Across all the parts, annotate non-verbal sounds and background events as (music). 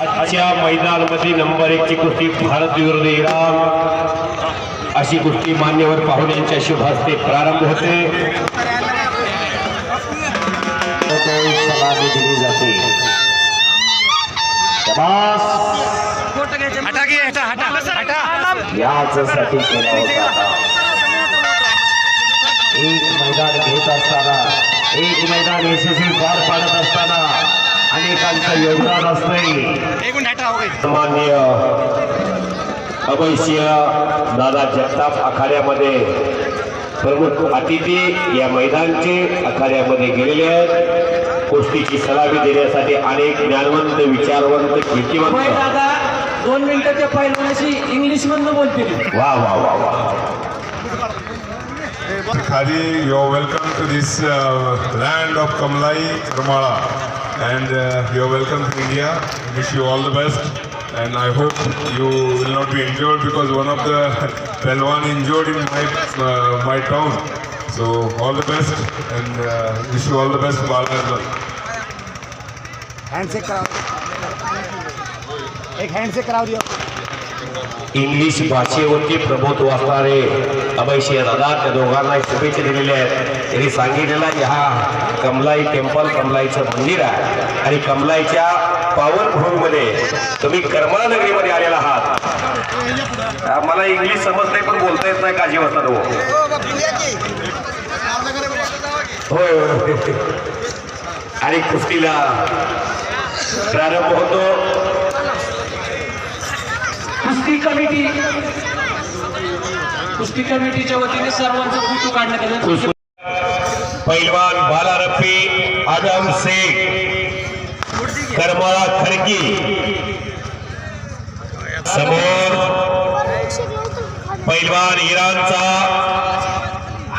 आजच्या मैदानामध्ये नंबर एकची कुस्ती भारत विरुद्ध इराण. अशी कुस्ती मान्यवर पाहुण्यांच्या शुभ हस्ते प्रारंभ होते. दिली जाते याच्यासाठी याचसाठी केला एक मैदान घेत असताना एक मैदान यशस्वी पार पाडत असताना अनेकांचं योगदान असतंय. हो सन्मान्य अवैश्य दादा जगताप आखाड्यामध्ये प्रमुख अतिथी या मैदानचे आखाड्यामध्ये गेलेले आहेत. कुस्तीची सलामी देण्यासाठी अनेक ज्ञानवंत विचारवंत कीर्तिवंत. दादा दोन मिनिटाच्या पहिलवानाशी इंग्लिश मधनं बोलतील वा वा वा वा. Khadi, you're welcome to this uh, land of Kamlai, Karmala. And uh, you're welcome to India. Wish you all the best. And I hope you will not be injured because one of the (laughs) Pelwan injured in my uh, my town. So all the best and uh, wish you all the best, Bala as well. Handshake कराओ एक handshake कराओ दियो English भाषेवरती प्रभुत्व असणारे अभयशी दादा त्या दोघांनाही शुभेच्छा दिलेल्या आहेत. त्यांनी सांगितलेलं आहे हा कमलाई टेम्पल कमलाईचं मंदिर आहे आणि कमलाईच्या पावन भूमीमध्ये तुम्ही करमळा नगरीमध्ये आलेला आहात. मला इंग्लिश समजत नाही पण बोलता येत नाही काजी वाजता तो होय होय आणि कुस्तीला प्रारंभ होतो. कुस्ती कमिटी. कुस्ती कमिटीच्या वतीने सर्वांचं फोटो काढण्यात आलं. पैलवान बाला रफी आदम शेख करमाळा खडकी. समोर पैलवान इराणचा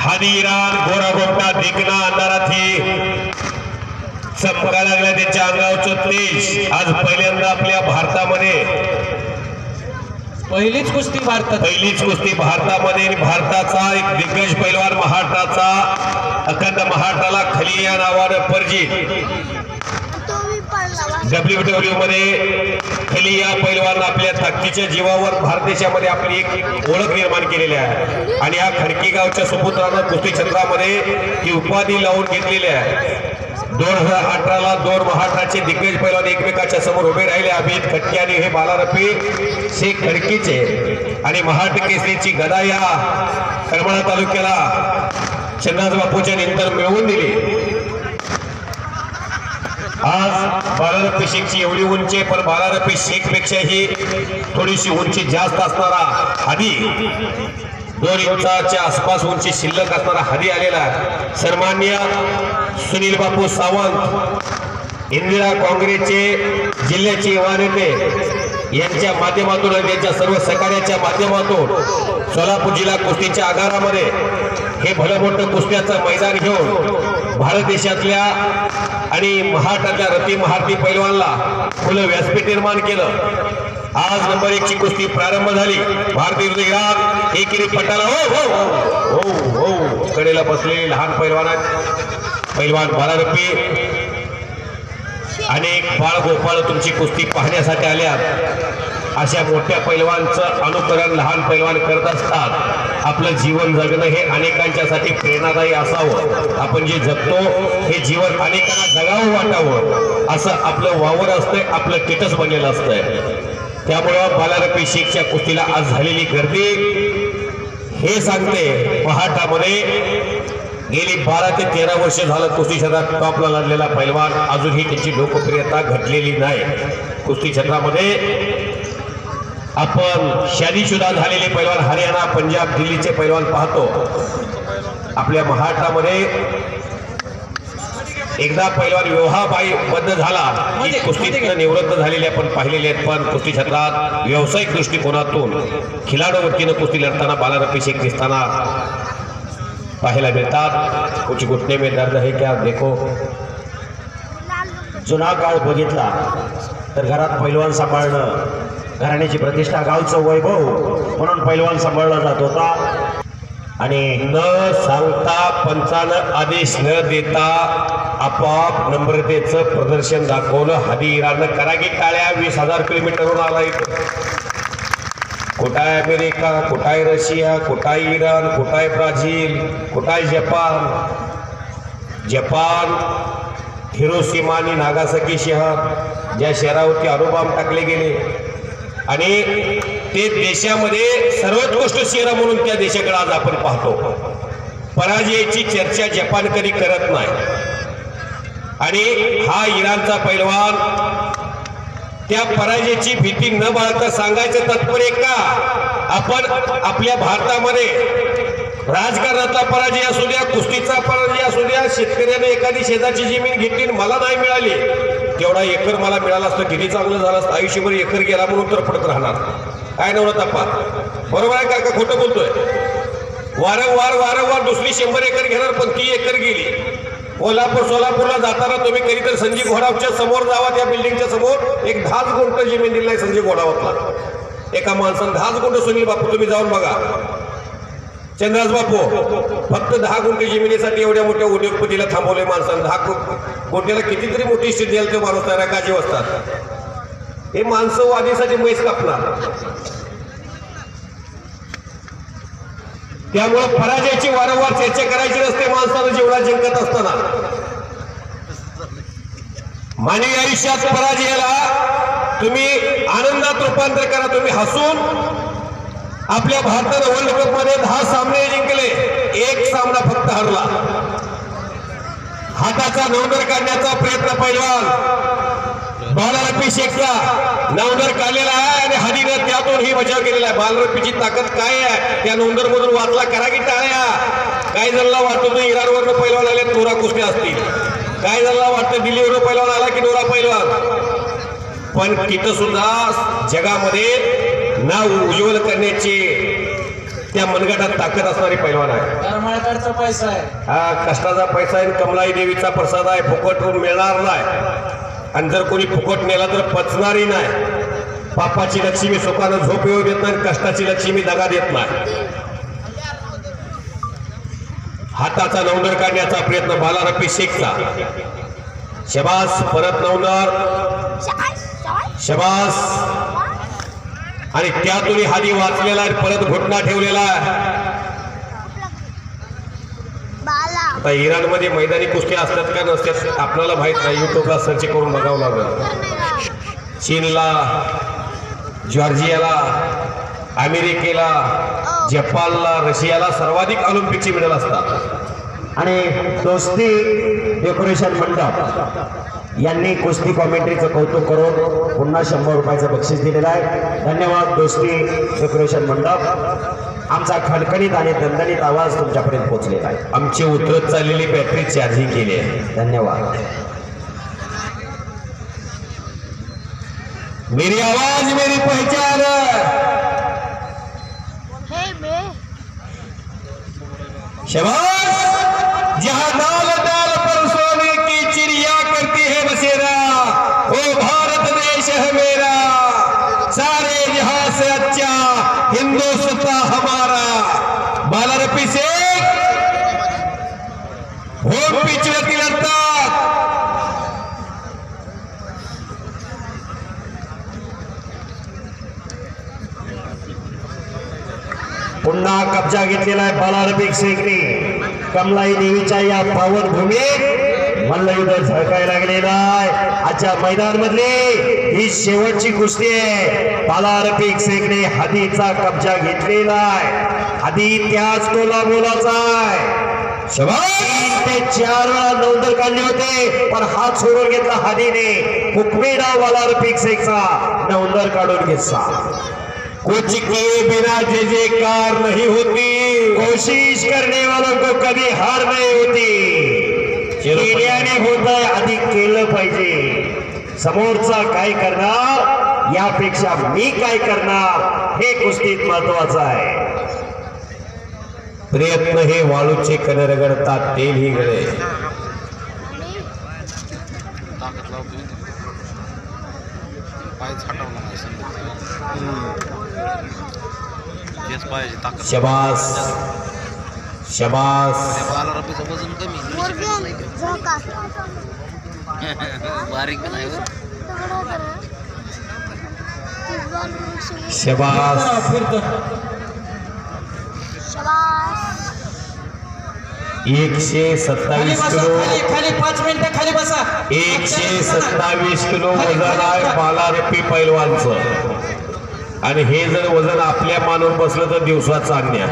हानी इराण गोरा गोटा देखना अंधाराथी चमका लागला त्याच्या अंगावचं तेज आज पहिल्यांदा आपल्या भारतामध्ये पहिलीच कुस्ती भारतात. पहिलीच कुस्ती भारतामध्ये आणि भारताचा एक दिग्गज पैलवान महाराष्ट्राचा अखंड महाराष्ट्राला खली या नावानं परजी डब्ल्यू डब्ल्यू मध्ये खली या पैलवान आपल्या ताकदीच्या जीवावर भारत देशामध्ये आपली एक ओळख निर्माण केलेली आहे. आणि या खडकी गावच्या सुपुत्रानं कुस्ती क्षेत्रामध्ये ही उपाधी लावून घेतलेली आहे. दोन हजार अठराला दोन महाराष्ट्राचे दिग्गज पैलवान एकमेकाच्या समोर उभे राहिले. अमित खटके आणि हे बालारपी शेख खडकीचे आणि महाराष्ट्र केसरीची गदा या करमाळा तालुक्याला चन्नाज बापूच्या नंतर मिळवून दिली. आज बालारपी शेखची एवढी उंची आहे पण बालारपी शेख पेक्षाही थोडीशी उंची जास्त असणारा हादी दोन इंचाच्या आसपास उंची शिल्लक असणारा हरी आलेला आहे. सन्मान्य सुनील बापू सावंत इंदिरा काँग्रेसचे जिल्ह्याचे युवा नेते यांच्या माध्यमातून आणि त्यांच्या सर्व सहकार्याच्या माध्यमातून सोलापूर जिल्हा कुस्तीच्या आगारामध्ये हे भलं मोठं कुस्त्याचं मैदान घेऊन भारत देशातल्या आणि महाराष्ट्रातल्या रती महारती पैलवानला खुलं व्यासपीठ निर्माण केलं आज नंबर एक ची कुस्ती प्रारंभ झाली. भारतीय विरुद्ध इराण एकेरी पटाला हो, हो हो हो हो कडेला बसले लहान पैलवान पैलवान बालारपी अनेक बाळ गोपाळ तुमची कुस्ती पाहण्यासाठी आल्या. अशा मोठ्या पैलवानचं अनुकरण लहान पैलवान करत असतात. आपलं जीवन जगणं हे अनेकांच्यासाठी प्रेरणादायी असावं. आपण जे जगतो हे जीवन अनेकांना जगावं वाटावं. असं आपलं वावर असतंय आपलं टिटस बनलेलं असतंय. त्यामुळं बालारपी शेखच्या कुस्तीला आज झालेली गर्दी. हे सांगते पहाटामध्ये. गेली बारा ते तेरा वर्ष झालं कुस्ती क्षेत्रात टॉपला लढलेला पैलवान. अजूनही त्याची लोकप्रियता घटलेली नाही. कुस्ती क्षेत्रामध्ये आपण शनीशुदा झालेले पैलवान. हरियाणा पंजाब दिल्लीचे पैलवान पाहतो. आपल्या महाराष्ट्रामध्ये एकदा पैलवान विवाहाबाई बंद झाला. की कुस्तीतनं निवृत्त झालेले आपण पाहिलेले आहेत पण कुस्ती क्षेत्रात व्यावसायिक दृष्टिकोनातून खिलाडू वतीनं कुस्ती लढताना बालारपी शेख दिसताना पाहायला मिळतात. कुछ घुटने में दर्द है क्या? देखो. जुना काळ बघितला. तर घरात पैलवान सांभाळणं घराण्याची प्रतिष्ठा गावचं वैभव म्हणून पैलवान सांभाळला जात होता. आणि न सांगता पंचानं आदेश न देता आपोआप नम्रतेचं प्रदर्शन दाखवलं. हादी इराणनं करागी टाळ्या. वीस हजार किलोमीटरवरून आला इथं. कुठाय अमेरिका कुठाय रशिया कुठाय इराण कुठाय ब्राझील कुठाय जपान. जपान हिरोसीमा आणि नागासाकी शहर ज्या शहरावरती अनुबाम टाकले गेले. आणि ते देशामध्ये सर्वोत्कृष्ट शहर म्हणून त्या देशाकडे आज आपण पाहतो. पराजयाची चर्चा जपान कधी करत नाही. आणि हा इराणचा पैलवान. त्या पराजयाची भीती न बाळगता सांगायचं तात्पर्य का? आपण आपल्या भारतामध्ये राजकारणाचा पराजय असू द्या कुस्तीचा पराजय असू द्या शेतकऱ्याने एखादी शेताची जमीन घेतली आणि मला नाही मिळाली. तेवढा एकर मला मिळाला असतं किती चांगलं झालं असतं? आयुष्यभर एकर गेला म्हणून तर पडत राहणार. काय नव्हतं तप्पा बरोबर आहे का? का खोटं बोलतोय? वारंवार वारंवार दुसरी शंभर एकर घेणार पण ती एकर गेली. कोल्हापूर सोलापूरला जाताना तुम्ही कधीतरी संजीव घोडावच्या समोर जावा त्या बिल्डिंगच्या समोर. एक दहाच गुंट जमीन दिली आहे संजीव घोडावतला. एका माणसानं दहाच गुंट सुनील बापू तुम्ही जाऊन बघा. चंद्राज बापू फक्त दहा गुंठे जमिनीसाठी एवढ्या मोठ्या उद्योगपतीला थांबवले माणसानं. दहा गु- गुंठ्याला कितीतरी मोठी स्थिती द्यायला ते माणूस तयार काजी असतात हे माणसं वादीसाठी मैस कापणार. त्यामुळे पराजयाची वारंवार चर्चा करायची नसते माणसानं जेवढा जिंकत असताना. मानवी आयुष्यात पराजयाला तुम्ही आनंदात रूपांतर करा तुम्ही हसून आपल्या भारतानं वर्ल्ड कपमध्ये दहा सामने जिंकले एक सामना फक्त हरला. हाताचा नवंदर काढण्याचा प्रयत्न पैलवान. बालारपी शेखचा नवंदर काढलेला आहे आणि हदीनं त्यातून ही बचाव केलेला आहे. बालरपीची ताकद काय आहे? त्या नवंदर मधून वाचला करा की टाळ्या. काय जणांना वाटतं तो इराणवरनं पैलवान आले नोरा कुस्त्या असतील. काय जणांना वाटतं दिल्लीवरनं पैलवान आला की नोरा पैलवान? पण तिथं सुद्धा जगामध्ये नाव उज्ज्वल करण्याची त्या मनगटात ताकद असणारी पैलवान आहे. पैसा आहे. हा कष्टाचा पैसा आहे कमलाई देवीचा प्रसाद आहे. फुकटून मिळणार नाही. आणि जर कोणी फुकट नेला तर पचणारही नाही. पापाची लक्ष्मी सुखानं झोप येऊ देत नाही कष्टाची लक्ष्मी दगा देत नाही. हाताचा नवनर काढण्याचा प्रयत्न बाला बालारपी शेखचा. शबास परत नवनर शबास. आणि त्यातून हादी वाचलेला आहे परत घुटना ठेवलेला आहे बाला आता इराणमध्ये मैदानी कुस्ती असतात का नसतात आपल्याला माहीत नाही. युट्यूबला सर्च करून बघावं लागलं. चीनला जॉर्जियाला अमेरिकेला जपानला रशियाला सर्वाधिक ऑलिम्पिकची मेडल असतात. आणि दोस्ती डेकोरेशन मंडप यांनी कुस्ती कॉमेंट्रीचं कौतुक करून पुन्हा शंभर रुपयाचं बक्षीस दिलेलं आहे. धन्यवाद दोस्ती डेकोरेशन मंडप. आमचा खणखणीत आणि दणदणीत आवाज तुमच्यापर्यंत पोहोचलेला आहे. आमची उतरत चाललेली बॅटरी चार्जिंग केली आहे. धन्यवाद. मेरी आवाज मेरी पहचान. हे शबाश जहाँ डाल डाल पर सोने की चिड़िया करती है बसेरा वो भारत देश है मेरा सारे जहां से अच्छा हिंदुस्तान हमारा बालारपी शेख होम पिचवरती लढतात पुन्हा कब्जा घेतलेला आहे बालारपिक शेखने. कमलाई देवीच्या या पावन भूमीत मल्लयुद्ध झळकायला लागलेला आहे. आजच्या मैदान मधली ही शेवटची कुस्ती आहे. बालारपिक शेखने हदीचा कब्जा घेतलेला आहे. हदी त्याच तोला मोलाचा आहे ते चार वेळा नोंदर काढले होते पण हात सोडून घेतला हादीने. हुकमी डाव बालारपिक शेखचा नोंदर काढून घेतला. कुछ किए बिना जय जयकार नहीं होती। कोशिश करने वालों को कभी हार नहीं होती। केल्याने होत आहे अधिक केलं पाहिजे। समोरचा काय करणार? यापेक्षा मी काय करणार? हे कुस्तीत महत्वाचं आहे. प्रयत्न हे वाळूचे कण रगडतात तेल ही गळे ताकद लावतो पाय छाटवला नाही समजा तेच पायाची ताकद शबास शबास मुर्गन झोका। बारीक नाही हो. तेवढं करा. फुटबॉल वृक्ष शबास फिरतो शबास एकशे सत्तावीस किलो. खाली पाच मिनिटं खाली बसा. एकशे सत्तावीस किलो वजन आहे बालारपी पैलवानचं. आणि हे जर वजन आपल्या मानून बसलं तर दिवसात चांगल्या.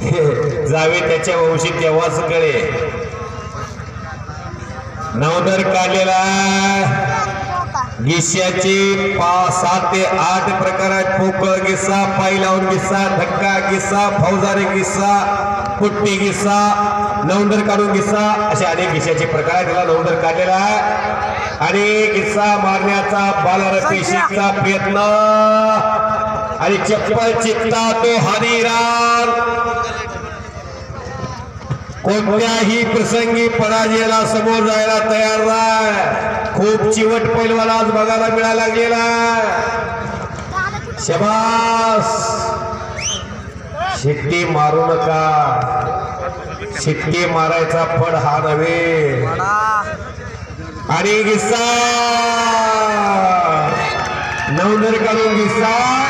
(laughs) जावे त्याच्या वंशी तेव्हाच कळे. नवदर काढलेला गिस्याचे पा सात ते आठ प्रकार आहेत पोकळ गिस्सा पाय लावून गिस्सा धक्का गिस्सा फौजारी गिस्सा पुट्टी गिस्सा नवंदर काढून गिस्सा असे अनेक गिस्साचे प्रकार आहे त्याला नवंदर काढलेला आहे. आणि किस्सा मारण्याचा बालारपेशीचा प्रयत्न. आणि चप्पल चित्ता तो हरिरान कोणत्याही प्रसंगी पराजयाला समोर जायला तयार नाही. खूप चिवट पैलवान आज बघायला मिळायला गेला शबास! शिट्टी मारू नका. शिट्टी मारायचा फड हा नव्हे. आणि गिस्सा! नवनर काढून गिस्सा!